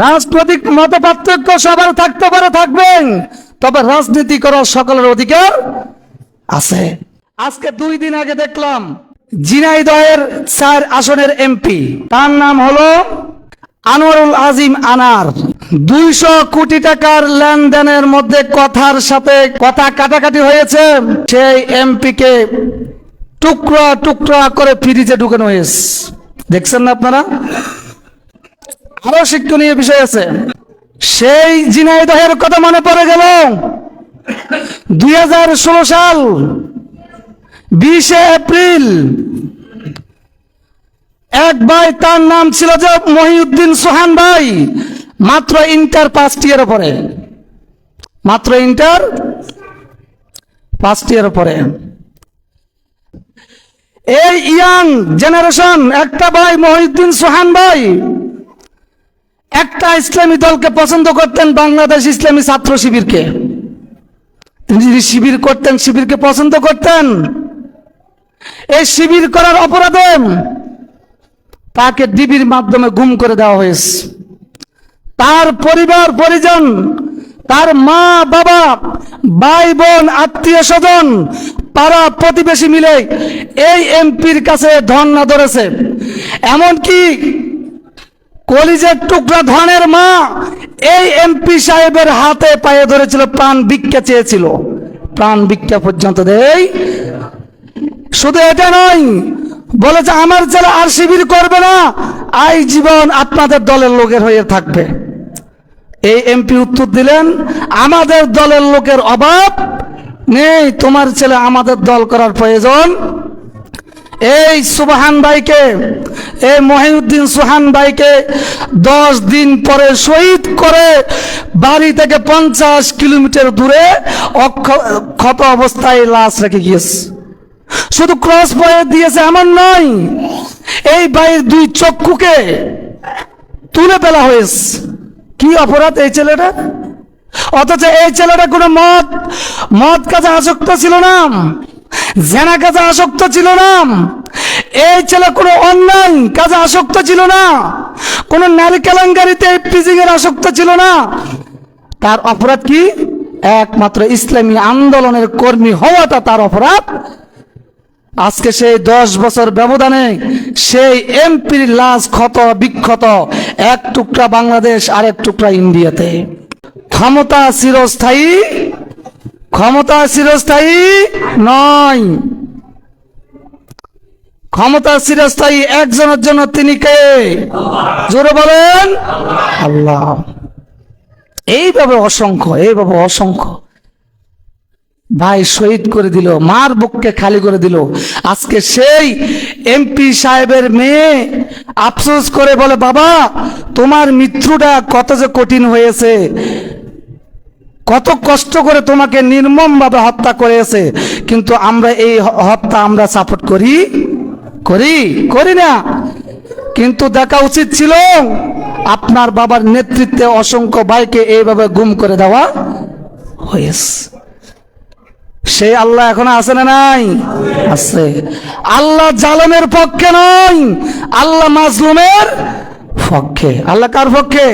রাজনৈতিক মত পার্থক্য সবার থাকতে পারে থাকবেন তবে রাজনীতি করার সকলের অধিকার আছে। আজকে দুই দিন আগে দেখলাম জিনাইদহের চার আসনের এমপি। তার নাম হলো আনোয়ারুল আজিম আনার। দুইশো কোটি টাকার লেনদেনের মধ্যে কথার সাথে কথা কাটাকাটি হয়েছে। সেই এমপি কে টুকরা টুকরা করে ফ্রিজে ঢুকানো হয়েছে। দেখছেন না আপনারা? আরও শিক্ষণীয় বিষয় আছে। সেই জিনাইদহের কথা মনে পড়ে গেল। দুই হাজার ষোলো সাল, বিশে এপ্রিল, এক ভাই তার নাম ছিল যে মহিউদ্দিন সোহান ভাই, মাত্র ইন্টার ফার্স্ট ইয়ারে পড়ে মাত্র ইন্টার ফার্স্ট ইয়ারে পড়ে এই ইয়াং জেনারেশন, একটা ভাই মহিউদ্দিন সোহান ভাই একটা ইসলামী দলকে পছন্দ করতেন বাংলাদেশ ইসলামী ছাত্র শিবিরকে। তিনি শিবির করতেন, শিবিরকে পছন্দ করতেন? এই শিবির করার অপরাধে তাকে ডিবির মাধ্যমে গুম করে দেওয়া হয়েছে। তার পরিবার, পরিজন, তার মা, বাবা, ভাই, বোন, আত্মীয় স্বজন, পাড়া প্রতিবেশী মিলে এই এমপির কাছে ধর্ণা ধরেছে। এমনকি কলিজের টুকরা ধনের মা, এই এমপি সাহেবের হাতে পায়ে ধরেছিল, প্রাণ ভিক্ষা চেয়েছিল। প্রাণ ভিক্ষা পর্যন্ত দেই। শুধু এটা নয়, বলেছে, আমার ছেলে আর শিবির করবে না, আই জীবন আপনাদের দলের লোকের হয়ে থাকবে। এই এমপি উত্তর দিলেন, আমাদের দলের লোকের অভাব নেই, তোমার ছেলে আমাদের দল করার প্রয়োজন। এই সুবাহান ভাইকে এই মহিউদ্দিন সুহান ভাইকে দশ দিন পরে শহীদ করে বাড়ি থেকে পঞ্চাশ কিলোমিটার দূরে ক্ষত অবস্থায় লাশ রেখে গিয়েছে। শুধু ক্রস পয়েন্ট দিয়েছে এমন নয়, এই ভাইয়ের দুই চক্ষুকে তুলে ফেলা হয়েছে। কি অপরাধ এই ছেলেটা? অথচ এই ছেলেটা কোনো মদ মদ কাজে আসক্ত ছিল না। জেনা কাজে আসক্ত ছিল না। এই ছেলে কোনো অন্যায়, কাজে আসক্ত ছিল না। কোনো নারী কেলেঙ্কারিতে পিজিং এর আসক্ত ছিল না। তার অপরাধ কি? একমাত্র ইসলামী আন্দোলনের কর্মী হওয়াটা তার অপরাধ। আজকে সেই দশ বছর ব্যবধানে সেই এমপির লাশ ক্ষত, বিক্ষত, এক টুকরা বাংলাদেশ আর এক টুকরা ইন্ডিয়াতে। ক্ষমতা চিরস্থায়ী ক্ষমতা চিরস্থায়ী নয়। ক্ষমতা চিরস্থায়ী একজনের জন্য তিনি কে? জোরে বলেন। আল্লাহ। এইভাবে অসংখ্য এইভাবে অসংখ্য। ভাই শহীদ করে দিল, মার বুককে খালি করে দিল। আজকে সেই এমপি সাহেবের মেয়ে আফসোস করে বলে, বাবা, তোমার মৃত্যুটা কত যে কঠিন হয়েছে। কত কষ্ট করে তোমাকে নির্মম ভাবে হত্যা করেছে। কিন্তু আমরা এই হত্যা আমরা সাপোর্ট করি। করি? করি না। কিন্তু দেখা উচিত ছিল আপনার বাবার নেতৃত্বে অসংখ্য ভাইকে এইভাবে গুম করে দেওয়া হয়েছে। সেই আল্লাহ এখন আছে না নাই? আছে। আল্লাহ জালেমের পক্ষে নয়, আল্লাহ মাজলুমের পক্ষে। আল্লাহ কার পক্ষে?